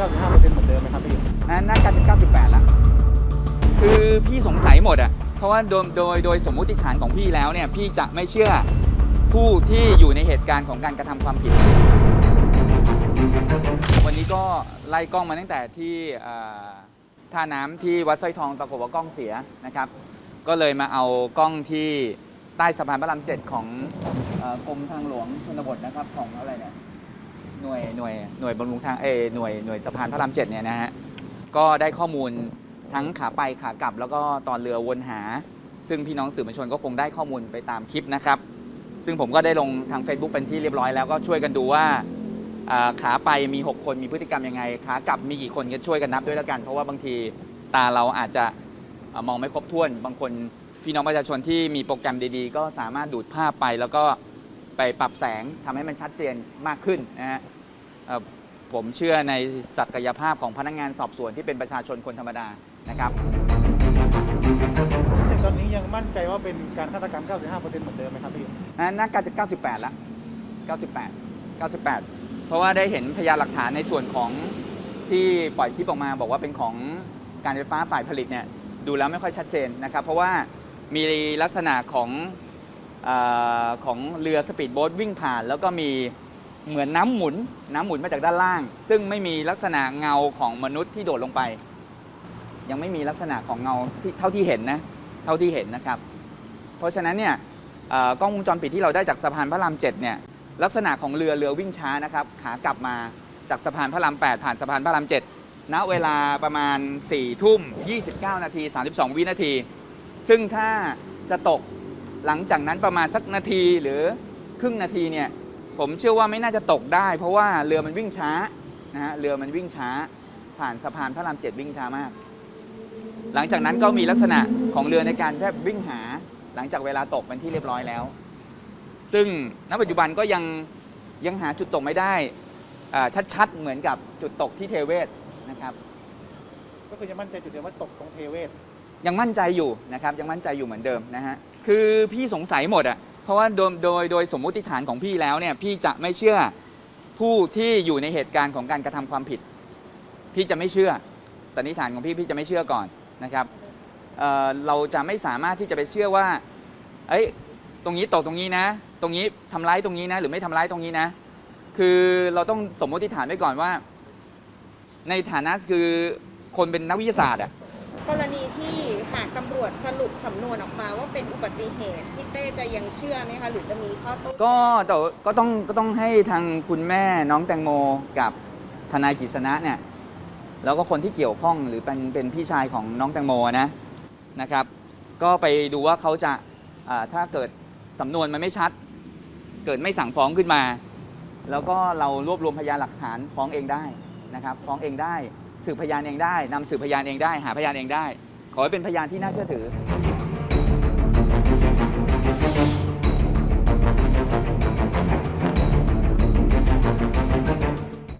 95%เหมือนเดิมไหมครับพี่นะน่าจะเป็น98แล้วคือพี่สงสัยหมดอะเพราะว่าโดยโดยโดยสมมุติฐานของพี่แล้วเนี่ยพี่จะไม่เชื่อผู้ที่อยู่ในเหตุการณ์ของการกระทำความผิด วันนี้ก็ไล่กล้องมาตั้งแต่ที่เอ่อท่าน้ำที่วัดสร้อยทองปรากฏว่ากล้องเสียนะครับ ก็เลยมาเอากล้องที่ใต้สะพานพระรามเจ็ดของเอ่อกรมทางหลวงชนบทนะครับของอะไรเนี่ย หน่วยหน่วยหน่วยบำรุงทางเอหน่วยหน่วยสะพานพระรามเจ็ดเนี่ยนะฮะก็ได้ข้อมูลทั้งขาไปขากลับ แล้วก็ตอนเรือวนหา ซึ่งพี่น้องสื่อมวลชนก็คงได้ข้อมูลไปตามคลิปนะครับ ซึ่งผมก็ได้ลงทาง Facebook เป็นที่เรียบร้อยแล้วก็ช่วยกันดูว่าอ่าขาไปมี 6 คนมีพฤติกรรมยังไง ขากลับมีกี่คนก็ช่วยกันนับด้วยแล้วกัน เพราะว่าบางทีตาเราอาจจะมองไม่ครบถ้วน บางคนพี่น้องประชาชนที่มีโปรแกรมดีๆ ก็สามารถดูดภาพไปแล้วก็ไปปรับแสงทำให้มันชัดเจนมากขึ้นนะฮะ ผมเชื่อในศักยภาพของพนักงานสอบสวนที่เป็นประชาชนคนธรรมดานะครับในตอนนี้ยังมั่นใจว่าเป็นการฆาตกรรม 95%เหมือนเดิมไหมครับพี่นะน่าจะ 98แล้ว98 98 เพราะว่าได้เห็นพยานหลักฐานในส่วนของที่ปล่อยคลิปออกมา บอกว่าเป็นของการไฟฟ้าฝ่ายผลิตเนี่ยดูแล้วไม่ค่อยชัดเจนนะครับ เพราะว่ามีลักษณะของเออของเรือสปีดโบ๊ทวิ่งผ่าน แล้วก็มี เหมือนน้ำหมุน น้ำหมุนมาจากด้านล่าง ซึ่งไม่มีลักษณะเงาของมนุษย์ที่โดดลงไป ยังไม่มีลักษณะของเงาที่เท่าที่เห็นนะ เท่าที่เห็นนะครับ เพราะฉะนั้นเนี่ยเอ่อกล้องวงจรปิดที่เราได้จากสะพานพระรามเจ็ดเนี่ย ลักษณะของเรือเรือวิ่งช้านะครับ ขากลับมาจากสะพานพระราม8ผ่านสะพานพระราม7ณเวลาประมาณ4ทุ่ม29 นาที 32 วินาที ซึ่งถ้าจะตกหลังจากนั้นประมาณสักนาทีหรือครึ่งนาทีเนี่ย ผมเชื่อว่าไม่น่าจะตกได้ เพราะว่าเรือมันวิ่งช้านะฮะเรือมันวิ่งช้า ผ่านสะพานพระราม7วิ่งช้ามาก หลังจากนั้นก็มีลักษณะของเรือในการแทบวิ่งหา หลังจากเวลาตกเป็นที่เรียบร้อยแล้ว ซึ่งณปัจจุบันก็ยังยังหาจุดตกไม่ได้อ่าชัดๆเหมือนกับจุดตกที่เทเวศนะครับ ก็คือยังมั่นใจจุดเดียวว่าตกตรงเทเวศยังมั่นใจอยู่นะครับยังมั่นใจอยู่เหมือนเดิมนะฮะคือพี่สงสัยหมดอะเพ ราะว่าโดยโดยโดยสมมุติฐานของพี่แล้วเนี่ยพี่จะไม่เชื่อผู้ที่อยู่ในเหตุการณ์ของการกระทำความผิด พี่จะไม่เชื่อสันนิษฐานของพี่พี่จะไม่เชื่อก่อนนะครับเเราจะไม่สามารถที่จะไปเชื่อว่าเอ้ยตรงนี้ตกตรงนี้นะ ตรงนี้ทำร้ายตรงนี้นะ หรือไม่ทำร้ายตรงนี้นะ คือเราต้องสมมติฐานไว้ก่อนว่า ในฐานะคือคนเป็นนักวิทยาศาสตร์อะ กรณีที่หากตำรวจสรุปสำนวนออกมาว่าเป็นอุบัติเหตุพี่เต้จะยังเชื่อไหมคะหรือจะมีข้อโต้ก็แต่ก็ต้องก็ต้องให้ทางคุณแม่น้องแตงโมกับทนายกฤษณะเนี่ยแล้วก็คนที่เกี่ยวข้องหรือเป็นเป็นพี่ชายของน้องแตงโมนะนะครับ ก็ไปดูว่าเขาจะอ่าถ้าเกิดสำนวนมันไม่ชัด เกิดไม่สั่งฟ้องขึ้นมา แล้วก็เรารวบรวมพยานหลักฐานฟ้องเองได้นะครับฟ้องเองได้ สืบพยานเองได้นำสืบพยานเองได้ หาพยานเองได้ ขอให้เป็นพยานที่น่าเชื่อถือ